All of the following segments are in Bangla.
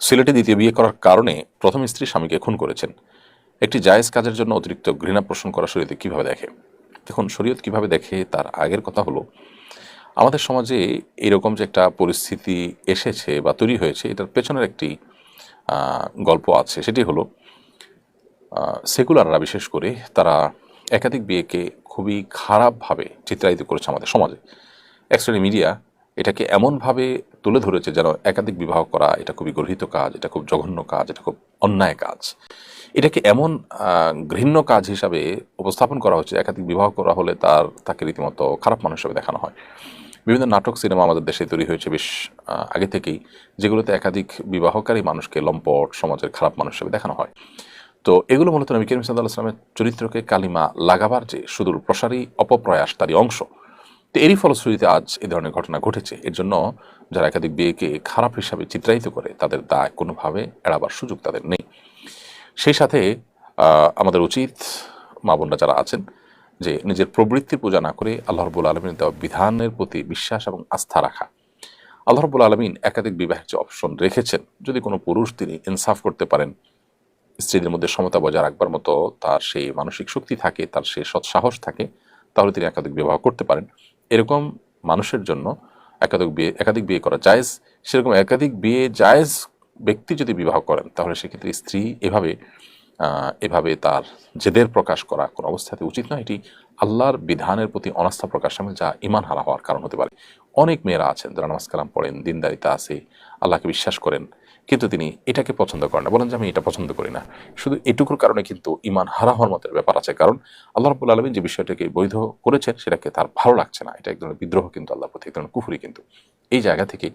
সিলেটে দ্বিতীয় বিয়ে করার কারণে প্রথম স্ত্রী স্বামীকে খুন করেছেন। একটি জায়েজ কাজের জন্য অতিরিক্ত ঘৃণা পোষণ করা শরীয়তে কীভাবে দেখে? দেখুন, শরীয়ত কীভাবে দেখে তার আগের কথা হলো, আমাদের সমাজে এরকম যে একটা পরিস্থিতি এসেছে বা তৈরি হয়েছে, এটার পেছনের একটি গল্প আছে। সেটি হলো সেকুলাররা বিশেষ করে তারা একাধিক বিয়েকে খুবই খারাপভাবে চিত্রায়িত করেছে আমাদের সমাজে। এক্সট্রা মিডিয়া এটাকে এমনভাবে তুলে ধরেছে যেন একাধিক বিবাহ করা এটা খুবই গর্হিত কাজ, এটা খুব জঘন্য কাজ, এটা খুব অন্যায় কাজ। এটাকে এমন ঘৃণ্য কাজ হিসাবে উপস্থাপন করা হচ্ছে, একাধিক বিবাহ করা হলে তার, তাকে রীতিমতো খারাপ মানুষ হিসেবে দেখানো হয়। বিভিন্ন নাটক, সিনেমা আমাদের দেশে তৈরি হয়েছে বেশ আগে থেকেই, যেগুলোতে একাধিক বিবাহকারী মানুষকে লম্পট, সমাজের খারাপ মানুষ হিসেবে দেখানো হয়। তো এগুলো মূলত নবী করিম সাল্লাহ আসলামের চরিত্রকে কালিমা লাগাবার যে সুদূর প্রসারী অপপ্রয়াস তারই অংশ। তো এরই ফলশ্রুতিতে আজ এ ধরনের ঘটনা ঘটেছে। এর জন্য যারা একাধিক বিয়েকে খারাপ হিসাবে চিত্রায়িত করে, তাদের দায় কোনোভাবে এড়াবার সুযোগ তাদের নেই। সেই সাথে আমাদের উচিত, মা বোনরা যারা আছেন, যে নিজের প্রবৃত্তির পূজা না করে আল্লাহ রবুল আলমীর দেওয়া বিধানের প্রতি বিশ্বাস এবং আস্থা রাখা। আল্লাহ রবুল আলমিন একাধিক বিবাহের যে অপশন রেখেছেন, যদি কোনো পুরুষ তিনি ইনসাফ করতে পারেন, স্ত্রীদের মধ্যে সমতা বজায় রাখবার মতো তার সেই মানসিক শক্তি থাকে, তার সেই সৎসাহস থাকে, তাহলে তিনি একাধিক বিবাহ করতে পারেন। এরকম মানুষের জন্য একাধিক বিয়ে একাধিক বিয়ে করা জায়েজ। সেরকম একাধিক বিয়ে জায়েজ ব্যক্তি যদি বিবাহ করেন, তাহলে সেক্ষেত্রে স্ত্রী এভাবে এভাবে তার জেদের প্রকাশ করা কোনো অবস্থাতে উচিত নয়। এটি আল্লাহর বিধানের প্রতি অনাস্থা প্রকাশ সামিল যা ইমান হারা হওয়ার কারণ হতে পারে। অনেক মেয়েরা আছেন, যারা নামাজ কালাম পড়েন, দিনদারিতা আছে, আল্লাহকে বিশ্বাস করেন, কিন্তু তিনি এটাকে পছন্দ করেন না। বলেন যে, আমি এটা পছন্দ করি না। শুধু এটুকুর কারণে কিন্তু ইমান হারা হওয়ার মতো ব্যাপার আছে। কারণ আল্লাহ রবুল আলমিন যে বিষয়টাকে বৈধ করেছেন, সেটাকে তার ভালো লাগছে না। এটা এক ধরনের বিদ্রোহ কিন্তু আল্লাহর প্রতি, এক ধরনের কুফুরি কিন্তু। এই জায়গা থেকে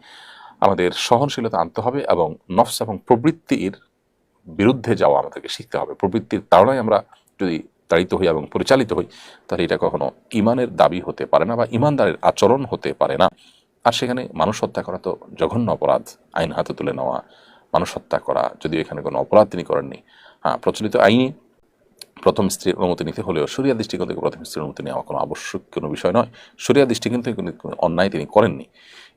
আমাদের সহনশীলতা আনতে হবে এবং নফস এবং প্রবৃত্তির বিরুদ্ধে যাওয়া আমাদেরকে শিখতে হবে। প্রবৃত্তির তাড়নায় আমরা যদি তাড়িত হই এবং পরিচালিত হই, তাহলে এটা কখনো ইমানের দাবি হতে পারে না বা ইমানদারের আচরণ হতে পারে না। আর সেখানে মানুষ হত্যা করা তো জঘন্য অপরাধ। আইন হাতে তুলে নেওয়া, মানুষ হত্যা করা, যদিও এখানে কোনো অপরাধ তিনি করেননি। হ্যাঁ প্রচলিত আইনে প্রথম স্ত্রীর অনুমতি নিতে হলেও সরিয়া দৃষ্টিকোণ থেকে প্রথম স্ত্রীর অনুমতি নেওয়া কোনো আবশ্যক কোনো বিষয় নয়। সরিয়া দৃষ্টিকোণ থেকে কোনো কোনো অন্যায় তিনি করেননি।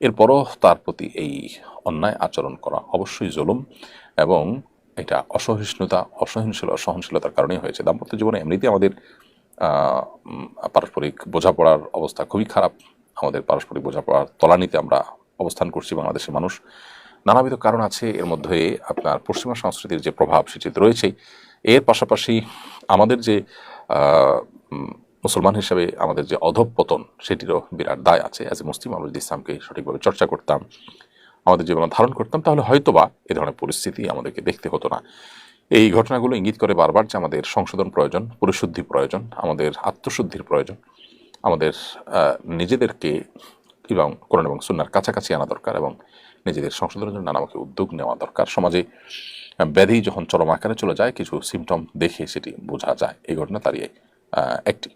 এরপরও তার প্রতি এই অন্যায় আচরণ করা অবশ্যই জুলুম এবং এটা অসহিষ্ণুতা অসহনশীল অসহনশীলতার কারণেই হয়েছে। দাম্পত্য জীবনে এমনিতে আমাদের পারস্পরিক বোঝাপড়ার অবস্থা খুবই খারাপ। আমাদের পারস্পরিক বোঝাপড়ার তলানিতে আমরা অবস্থান করছি বাংলাদেশের মানুষ। নানাবিধ কারণ আছে। এর মধ্যে আপনার পশ্চিমা সংস্কৃতির যে প্রভাব সেটি রয়েছেই। এর পাশাপাশি আমাদের যে মুসলমান হিসেবে আমাদের যে অধঃপতন সেটিরও বিরাট দায় আছে। অ্যাজ এ মুসলিম আমরা যদি ইসলামকে সঠিকভাবে চর্চা করতাম আমাদের জীবনে ধারণ করতাম, তাহলে হয়তোবা এ ধরনের পরিস্থিতি আমাদেরকে দেখতে হতো না। এই ঘটনাগুলো ইঙ্গিত করে বারবার যে আমাদের সংশোধন প্রয়োজন, পরিশুদ্ধি প্রয়োজন, আমাদের আত্মশুদ্ধির প্রয়োজন, আমাদের নিজেদেরকে এবং কোরআন এবং সুন্নার কাছাকাছি আনা দরকার এবং নিজেদের সংশোধনের জন্য আমাকে উদ্যোগ নেওয়া দরকার। সমাজে ব্যাধি যখন চরম আকারে চলে যায়, কিছু সিমটম দেখে সেটি বোঝা যায়। এই ঘটনা তারই একটি।